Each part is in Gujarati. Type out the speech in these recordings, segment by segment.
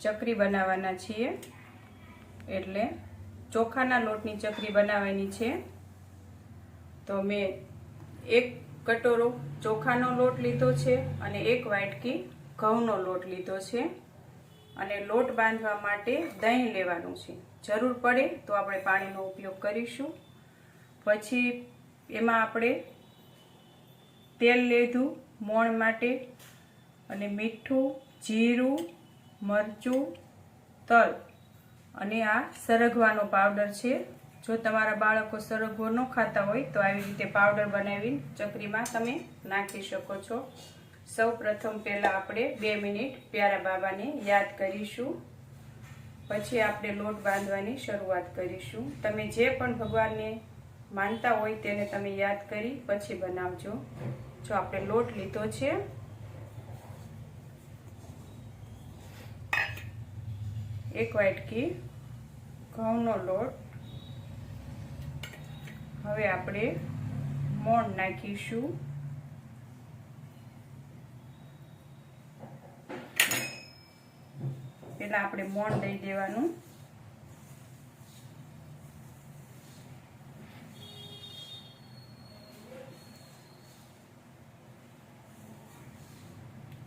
ચકરી બનાવવાના છીએ. એટલે ચોખાના લોટની ચકરી બનાવવાની છે. તો મેં એક કટોરો ચોખાનો લોટ લીધો છે અને એક વાટકી ઘઉંનો લોટ લીધો છે. અને લોટ બાંધવા માટે દહીં લેવાનું છે. જરૂર પડે તો આપણે પાણીનો ઉપયોગ કરીશું. પછી એમાં આપણે તેલ લીધું મોણ માટે અને મીઠું, જીરું મરચું, તલ અને આ સરગવાનો પાવડર છે. જો તમારા બાળકો સરગવો ન ખાતા હોય તો આવી રીતે પાવડર બનાવીને ચકરીમાં તમે નાખી શકો છો. સૌ પ્રથમ પહેલાં આપણે બે મિનિટ પ્યારા બાબાને યાદ કરીશું. પછી આપણે લોટ બાંધવાની શરૂઆત કરીશું. તમે જે પણ ભગવાનને માનતા હોય તેને તમે યાદ કરી પછી બનાવજો. જો આપણે લોટ લીધો છે એક વાટકી ઘઉંનો લોટ. હવે આપણે મોણ નાખીશું. પેલા આપણે મોણ દઈ દેવાનું.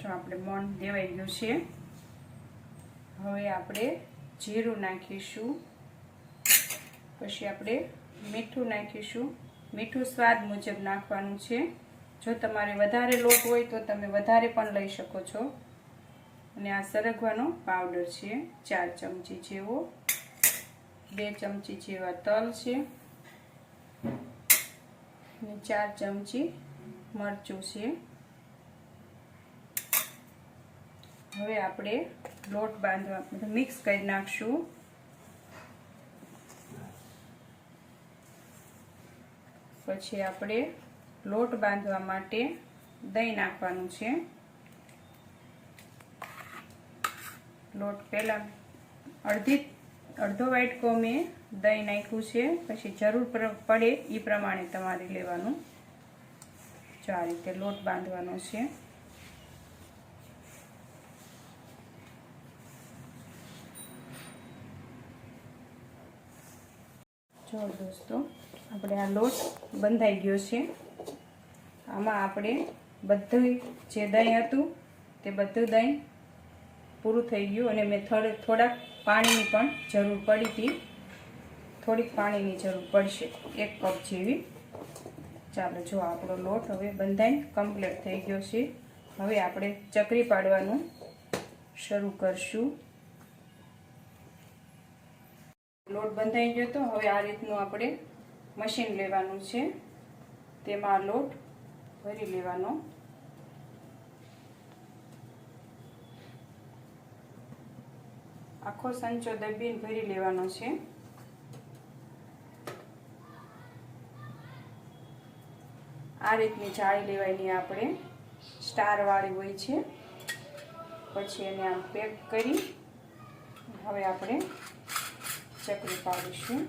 જો આપણે મોણ દેવાઈ ગયું છે. હવે આપણે જીરું નાખીશું. પછી આપણે મીઠું નાખીશું. મીઠું સ્વાદ મુજબ નાખવાનું છે. જો તમારે વધારે લોટ હોય તો તમે વધારે પણ લઈ શકો છો. અને આ સરગવાનો પાવડર છે, ચાર ચમચી જેવો. બે ચમચી જેવા તલ છે. અને ચાર ચમચી મરચું છે. હવે આપણે લોટ બાંધવા બધું મિક્સ કરી નાખશું. પછી આપણે લોટ બાંધવા માટે દહીં નાખવાનું છે. લોટ પહેલાં અડધી, અડધો વાટકો મેં દહીં નાખ્યું છે. પછી જરૂર પડે એ પ્રમાણે તમારે લેવાનું. જો આ રીતે લોટ બાંધવાનો છે. જો દોસ્તો, આપણે આ લોટ બંધાઈ ગયો છે. આમાં આપણે બધું જે દહીં હતું તે બધું દહીં પૂરું થઈ ગયું અને મેં થોડાક પાણીની પણ જરૂર પડી હતી. થોડીક પાણીની જરૂર પડશે, એક કપ જેવી. ચાલો જો આપણો લોટ હવે બંધાઈ કમ્પ્લીટ થઈ ગયો છે. હવે આપણે ચકરી પાડવાનું શરૂ કરશું. લોટ બંધાઈ ગયો તો હવે આ રીતનું આપણે મશીન લેવાનું છે. તેમાં લોટ ભરી લેવાનો. આખો સંચો દબીને ભરી લેવાનો છે. આ રીતની જાળી લેવાની આપણે સ્ટાર વાળી હોય છે. પછી એને આમ પેક કરી, હવે આપણે ચકરી પાડીશું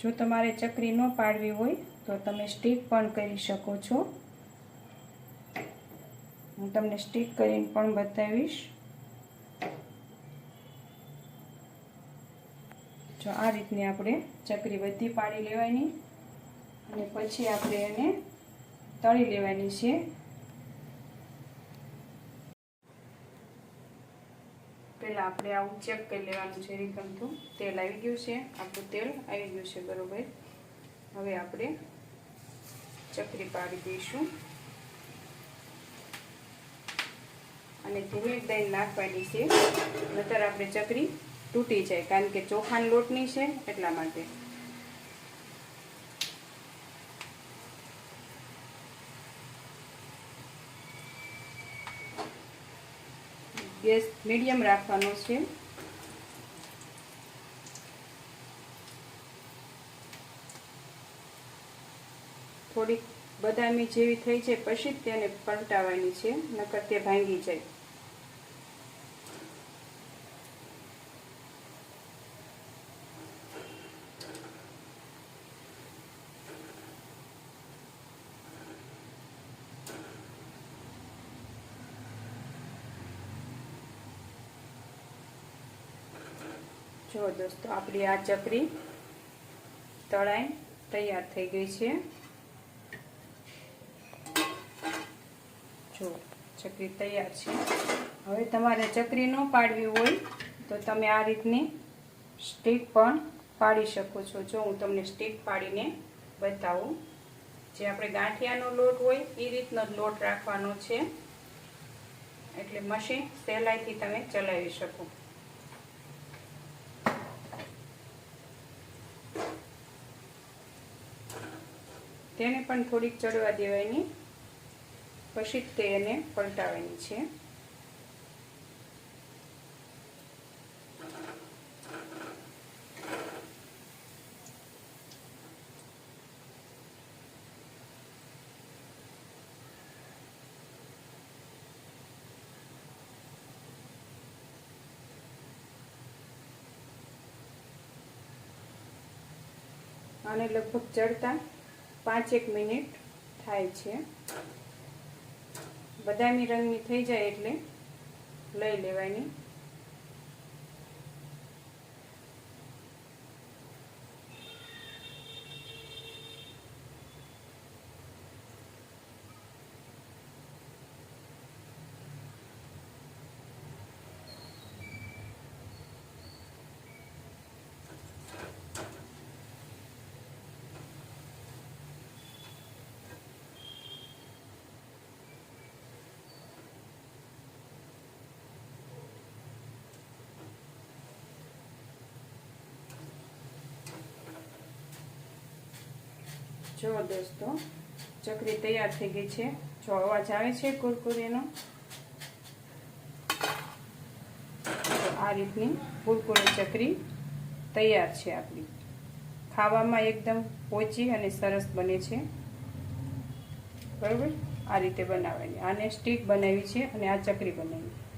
જો તમારે ચકરી ન પાડવી હોય, તો તમે સ્ટીક પણ કરી શકો છો. હું તમને સ્ટીક કરીને પણ બતાવીશ. જો આ રીતની આપણે ચકરી બધી પાડી લેવાની. અને પછી આપણે એને તળી લેવાની છે. પહેલાં આપણે આવું ચેક કરી લેવાનું છે રીકમથું તેલ આવી ગયું છે. આપણું તેલ આવી ગયું છે બરોબર. હવે આપણે ચકરી પાડી દઈશું. અને ધીમે દહીં નાખવાની છે. નતર આપણે ચકરી તૂટી જાય, કારણ કે ચોખાન લોટની છે એટલા માટે. ગેસ મીડિયમ રાખવાનો છે. થોડીક બદામી જેવી થઈ જાય, પછી તેને પલટાવવાની છે, નકર તે ભાંગી જાય. જો દોસ્તો, આપણી આ ચકરી તળાઈ તૈયાર થઈ ગઈ છે. જો, ચકરી તૈયાર છે. હવે તમારે ચકરી ન પાડવી હોય તો તમે આ રીતની સ્ટીક પણ પાડી શકો છો. જો, હું તમને સ્ટીક પાડીને બતાવું. જે આપણે ગાંઠિયાનો લોટ હોય એ રીતનો લોટ રાખવાનો છે. એટલે મશીન સહેલાઈથી તમે ચલાવી શકો. તેને પણ થોડીક ચડવા દેવાની. પછી જ તે પલટાવવાની છે. અને લગભગ ચડતા પાંચેક મિનિટ થાય છે. બદામી રંગની થઈ જાય એટલે લઈ લેવાની. જો દોસ્તો, ચકરી તૈયાર થઈ ગઈ છે. જો અવાજ આવે છે કુરકુરીનો? આ રીતની કુરકુરી ચકરી તૈયાર છે આપણી. ખાવામાં એકદમ પોચી અને સરસ બને છે. બરાબર? આ રીતે બનાવવાની. આને સ્ટીક બનાવી છે અને આ ચકરી બનાવી.